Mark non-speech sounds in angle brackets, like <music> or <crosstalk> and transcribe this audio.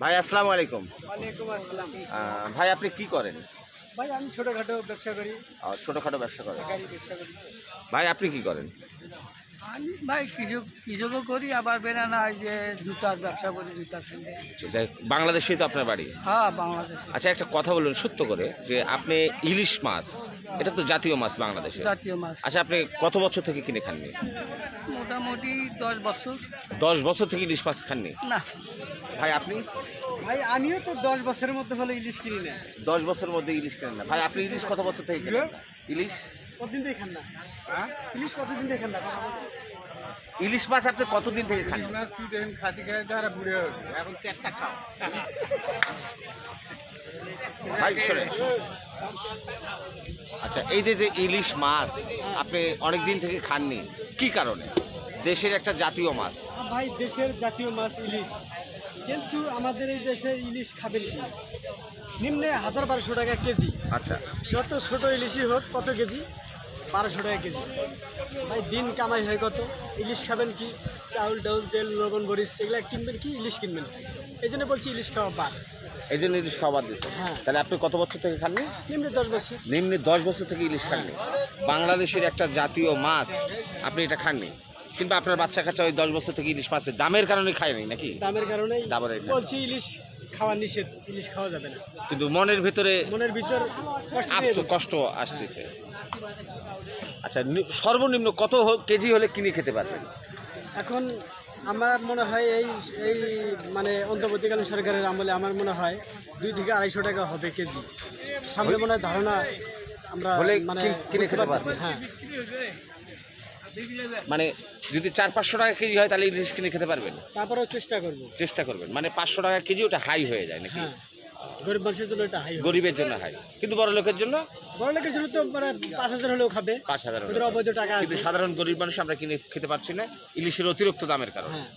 ভাই আসসালামু আলাইকুম। ওয়ালাইকুম আসসালাম। ভাই আপনি কি করেন? ভাই আমি ছোটোখাটো ব্যবসা করি। ছোটখাটো ব্যবসা করেন। ব্যবসা করি। ভাই আপনি কি করেন? আমি ভাই কৃষক কৃষকও করি আবার বেনানা এই যে জুতার ব্যবসা করি জুতার সঙ্গে। আচ্ছা, যাই হোক, বাংলাদেশেই তো আপনার বাড়ি। হ্যাঁ বাংলাদেশ। আচ্ছা একটা কথা বলুন সত্য করে যে আপনি ইলিশ মাছ এটা তো জাতীয় মাছ বাংলাদেশে। জাতীয় মাছ। আচ্ছা আপনি কত বছর থেকে কিনে খাননি? মোটামুটি দশ বছর। দশ বছর থেকে ইলিশ মাছ খাননি? না। ভাই আপনি? ভাই আমিও তো দশ বছরের মধ্যে হলে ইলিশ কিনি না দশ বছরের মধ্যে ইলিশ কেনেন না। ভাই আপনি ইলিশ কত বছর থেকে কেনেন? না? ইলিশ? কতদিন থেকে খান না? হ্যাঁ ইলিশ কতদিন থেকে খান না? ইলিশ মাছ আপনি কতদিন থেকে খান? মাছ কি দেখেন খাতি খাই যারা বুড়ে এখন চারটা খাও। <laughs> ভাই শোনে আচ্ছা এই যে যে ইলিশ মাছ আপনি অনেক দিন থেকে খাননি কি কারণে? দেশের একটা জাতীয় মাছ। ভাই দেশের জাতীয় মাছ ইলিশ। কিন্তু আমাদের এই দেশে ইলিশ খাবেন কি? নিম্নে হাজার বারোশো টাকা কেজি। আচ্ছা। যত ছোট ইলিশই হোক কত কেজি। বারোশো টাকা কেজি। ভাই দিন কামাই হয় কত? ইলিশ খাবেন কি? চাউল ডাউল তেল লবণ মরিচ এগুলা কিনবেন কি? ইলিশ কিনবেন। এই জন্য বলছি ইলিশ খাওয়া বাদ। এই জন্য ইলিশ খাবার দিচ্ছে হ্যাঁ। তাহলে আপনি কত বছর থেকে খাননি? নিম্নে দশ বছর। নিম্নে দশ বছর থেকে ইলিশ খাননি। বাংলাদেশের একটা জাতীয় মাছ আপনি এটা খাননি। কিংবা আপনার বাচ্চা কাচ্চা ওই দশ বছর থেকে ইলিশ মাছের দামের কারণে খায়নি নাকি? দামের দামের বলছি ইলিশ খাওয়া নিষেধ ইলিশ খাওয়া যাবে না। কিন্তু মনের ভিতরে মনের ভিতর কষ্ট আফসোস কষ্ট আসতেছে। আচ্ছা নি- সর্বনিম্ন কত হ- কেজি হলে কিনে খেতে পারবেন? এখন আমার মনে হয় এই এই মানে অন্তর্বর্তীকালীন সরকারের আমলে আমার মনে হয় দুই থেকে আড়াইশো টাকা হবে কেজি। সামনে মনে হয় ধারণা আমরা হলে মানে কিন- কিনে বুঝতে খেতে পারতেছি, পারবেন। হ্যাঁ। মানে যদি চার পাঁচশো টাকা কেজি হয় তাহলে ইলিশ কিনে খেতে পারবেন। তারপরেও চেষ্টা করব। চেষ্টা করবেন। মানে পাঁচশো টাকা কেজি ওটা হাই হয়ে যায় নাকি? হ্যাঁ। গরিব মানুষের জন্য এটা হাই গরিবের জন্য হাই কিন্তু বড় লোকের জন্য? বড় লোকের জন্য তো মানে পাঁচ হাজার হলেও খাবে। পাঁচ হাজার অবৈধ টাকা কিন্তু সাধারণ গরিব মানুষ আমরা কিনে খেতে পারছি না। ইলিশের অতিরিক্ত দামের কারণে। হ্যাঁ।